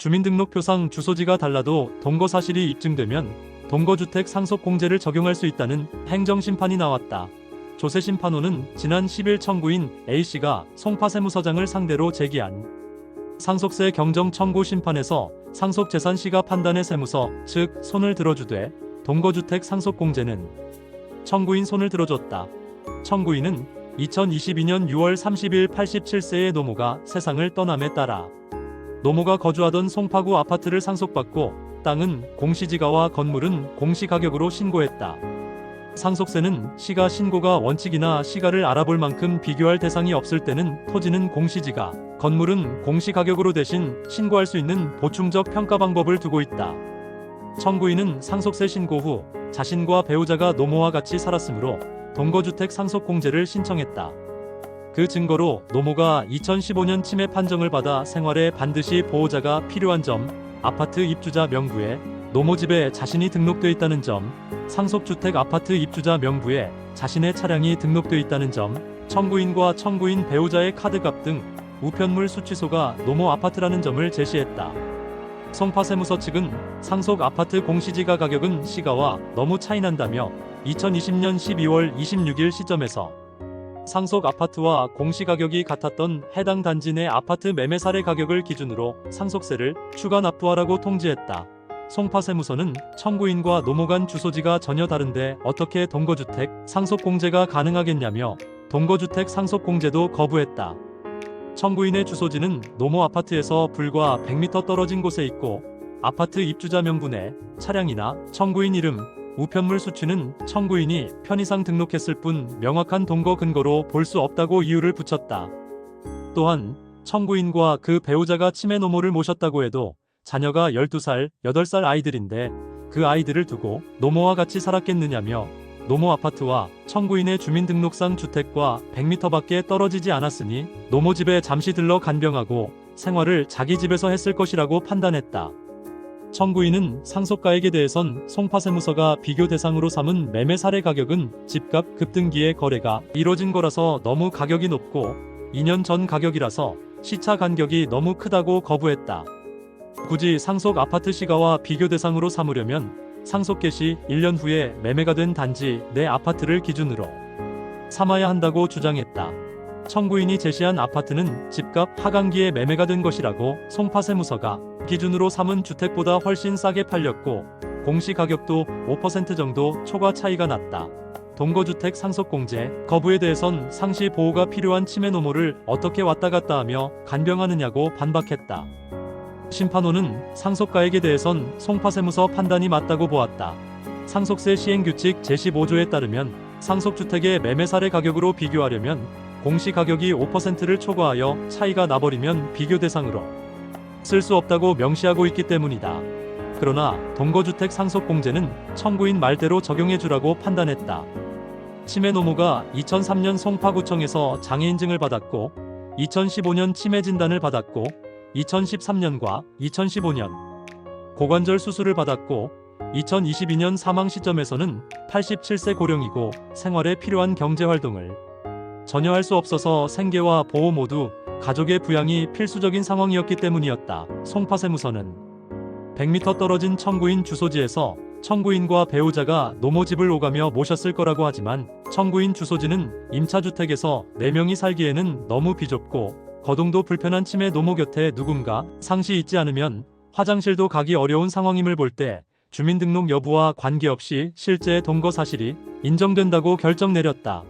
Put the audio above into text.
주민등록표상 주소지가 달라도 동거 사실이 입증되면 동거주택 상속공제를 적용할 수 있다는 행정심판이 나왔다. 조세심판호는 지난 10일 청구인 A씨가 송파세무서장을 상대로 제기한 상속세 경정 청구 심판에서 상속재산 시가 판단의 세무서, 즉 손을 들어주되 동거주택 상속공제는 청구인 손을 들어줬다. 청구인은 2022년 6월 30일 87세의 노모가 세상을 떠남에 따라 노모가 거주하던 송파구 아파트를 상속받고 땅은 공시지가와 건물은 공시가격으로 신고했다. 상속세는 시가 신고가 원칙이나 시가를 알아볼 만큼 비교할 대상이 없을 때는 토지는 공시지가, 건물은 공시가격으로 대신 신고할 수 있는 보충적 평가 방법을 두고 있다. 청구인은 상속세 신고 후 자신과 배우자가 노모와 같이 살았으므로 동거주택 상속공제를 신청했다. 그 증거로 노모가 2015년 치매 판정을 받아 생활에 반드시 보호자가 필요한 점, 아파트 입주자 명부에 노모 집에 자신이 등록돼 있다는 점, 상속주택 아파트 입주자 명부에 자신의 차량이 등록돼 있다는 점, 청구인과 청구인 배우자의 카드값 등 우편물 수취소가 노모 아파트라는 점을 제시했다. 송파세무서 측은 상속 아파트 공시지가 가격은 시가와 너무 차이난다며 2020년 12월 26일 시점에서 상속 아파트와 공시가격이 같았던 해당 단지 내 아파트 매매 사례 가격을 기준으로 상속세를 추가 납부하라고 통지했다. 송파세무서는 청구인과 노모 간 주소지가 전혀 다른데 어떻게 동거주택 상속공제가 가능하겠냐며 동거주택 상속공제도 거부했다. 청구인의 주소지는 노모 아파트에서 불과 100m 떨어진 곳에 있고 아파트 입주자 명분에 차량이나 청구인 이름, 우편물 수취는 청구인이 편의상 등록했을 뿐 명확한 동거 근거로 볼 수 없다고 이유를 붙였다. 또한 청구인과 그 배우자가 치매 노모를 모셨다고 해도 자녀가 12살, 8살 아이들인데 그 아이들을 두고 노모와 같이 살았겠느냐며 노모 아파트와 청구인의 주민등록상 주택과 100m 밖에 떨어지지 않았으니 노모 집에 잠시 들러 간병하고 생활을 자기 집에서 했을 것이라고 판단했다. 청구인은 상속가액에 대해선 송파세무서가 비교 대상으로 삼은 매매 사례 가격은 집값 급등기에 거래가 이뤄진 거라서 너무 가격이 높고 2년 전 가격이라서 시차 간격이 너무 크다고 거부했다. 굳이 상속 아파트 시가와 비교 대상으로 삼으려면 상속 개시 1년 후에 매매가 된 단지 내 아파트를 기준으로 삼아야 한다고 주장했다. 청구인이 제시한 아파트는 집값 하강기에 매매가 된 것이라고 송파세무서가 기준으로 삼은 주택보다 훨씬 싸게 팔렸고 공시 가격도 5% 정도 초과 차이가 났다. 동거주택 상속공제 거부에 대해선 상시 보호가 필요한 치매 노모를 어떻게 왔다 갔다 하며 간병하느냐고 반박했다. 심판호는 상속가액에 대해선 송파세무서 판단이 맞다고 보았다. 상속세 시행규칙 제15조에 따르면 상속주택의 매매 사례 가격으로 비교하려면 공시 가격이 5%를 초과하여 차이가 나버리면 비교 대상으로 쓸 수 없다고 명시하고 있기 때문이다. 그러나 동거주택 상속공제는 청구인 말대로 적용해주라고 판단했다. 치매 노모가 2003년 송파구청에서 장애인증을 받았고 2015년 치매 진단을 받았고 2013년과 2015년 고관절 수술을 받았고 2022년 사망 시점에서는 87세 고령이고 생활에 필요한 경제 활동을 전혀 할 수 없어서 생계와 보호 모두 가족의 부양이 필수적인 상황이었기 때문이었다. 송파세무서는 100m 떨어진 청구인 주소지에서 청구인과 배우자가 노모 집을 오가며 모셨을 거라고 하지만 청구인 주소지는 임차주택에서 4명이 살기에는 너무 비좁고 거동도 불편한 치매 노모 곁에 누군가 상시 있지 않으면 화장실도 가기 어려운 상황임을 볼 때 주민등록 여부와 관계없이 실제 동거 사실이 인정된다고 결정 내렸다.